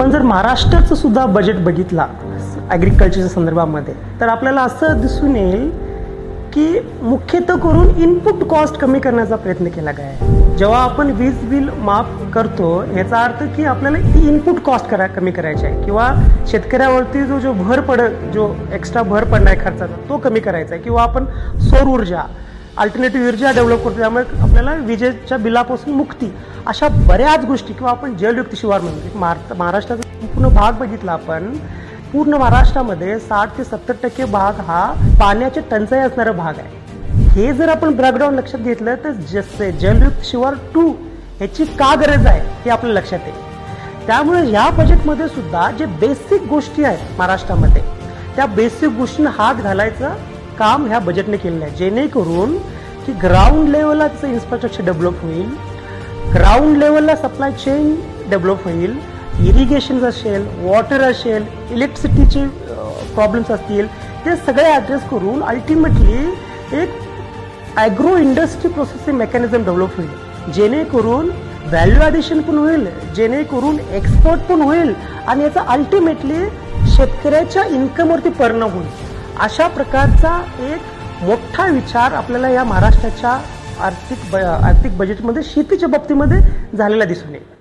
पण जर महाराष्ट्राचं सुद्धा बजेट बघितला ॲग्रिकल्चरच्या संदर्भामध्ये तर आपल्याला असं दिसून येईल की मुख्यतः करून इनपुट कॉस्ट कमी करण्याचा प्रयत्न केला गेला आहे जेव्हा आपण वीज बिल माफ करतो याचा अर्थ की आपल्याला ती इनपुट कॉस्ट करा कमी करायची आहे. किंवा शेतकऱ्यावरती जो जो भर पड जो एक्स्ट्रा भर पडणार आहे खर्चाचा तो कमी करायचा आहे. किंवा आपण सौर ऊर्जा अल्टरनेटिव्ह ऊर्जा डेव्हलप करतो त्यामुळे आपल्याला विजेच्या बिलापासून मुक्ती अशा बऱ्याच गोष्टी किंवा आपण जलयुक्त शिवार म्हणतो. महाराष्ट्राचा संपूर्ण भाग बघितला आपण. पूर्ण महाराष्ट्रामध्ये साठ ते सत्तर टक्के भाग हा पाण्याची टंचाई असणारा भाग आहे. हे जर आपण ब्रॅकडाऊन लक्षात घेतलं तर जसे जलयुक्त शिवार टू ह्याची का गरज आहे हे आपल्या लक्षात येईल. त्यामुळे ह्या बजेटमध्ये सुद्धा जे बेसिक गोष्टी आहेत महाराष्ट्रामध्ये त्या बेसिक गोष्टींना हात घालायचा काम ह्या बजेटने केलेलं आहे. जेणेकरून की ग्राउंड लेवलला त्याचं इन्फ्रास्ट्रक्चर डेव्हलप होईल. ग्राउंड लेवलला सप्लाय चेन डेव्हलप होईल. इरिगेशन असेल वॉटर असेल इलेक्ट्रिसिटीचे प्रॉब्लेम्स असतील. ते सगळे ॲड्रेस करून अल्टिमेटली एक agro industry processing mechanism develop होईल. जेणेकरून व्हॅल्यू ॲडिशन पण होईल जेणेकरून एक्सपोर्ट पण होईल आणि याचा अल्टिमेटली शेतकऱ्याच्या इन्कमवरती परिणाम होईल. अशा प्रकारचा एक मोठा विचार आपल्याला या महाराष्ट्राच्या आर्थिक ब- आर्थिक बजेटमध्ये शेतीच्या बाबतीमध्ये झालेला दिसून येईल.